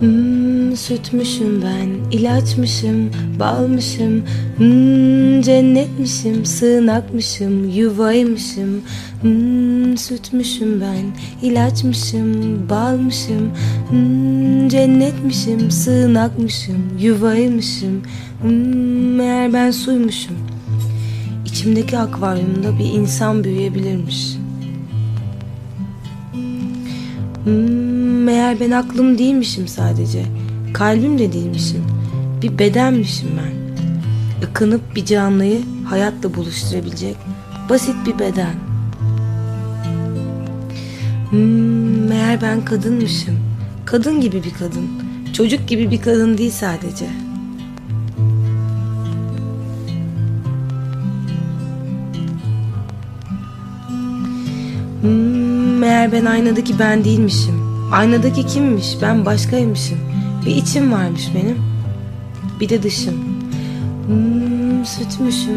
Hmm, sütmüşüm ben, ilaçmışım, balmışım, hmm, cennetmişim, sığınakmışım, yuvaymışım. Hmm, sütmüşüm ben, ilaçmışım, balmışım, hmm, cennetmişim, sığınakmışım, yuvaymışım. Hmm, meğer ben suymuşum. İçimdeki akvaryumda bir insan büyüyebilirmiş. Hmm, meğer ben aklım değilmişim sadece. Kalbim de değilmişim. Bir bedenmişim ben. Ikınıp bir canlıyı hayatla buluşturabilecek basit bir beden. Hmm, meğer ben kadınmışım. Kadın gibi bir kadın. Çocuk gibi bir kadın değil sadece. Hmm, meğer ben aynadaki ben değilmişim. Aynadaki kimmiş? Ben başkaymışım. Bir içim varmış benim. Bir de dışım. Hmm, sütmüşüm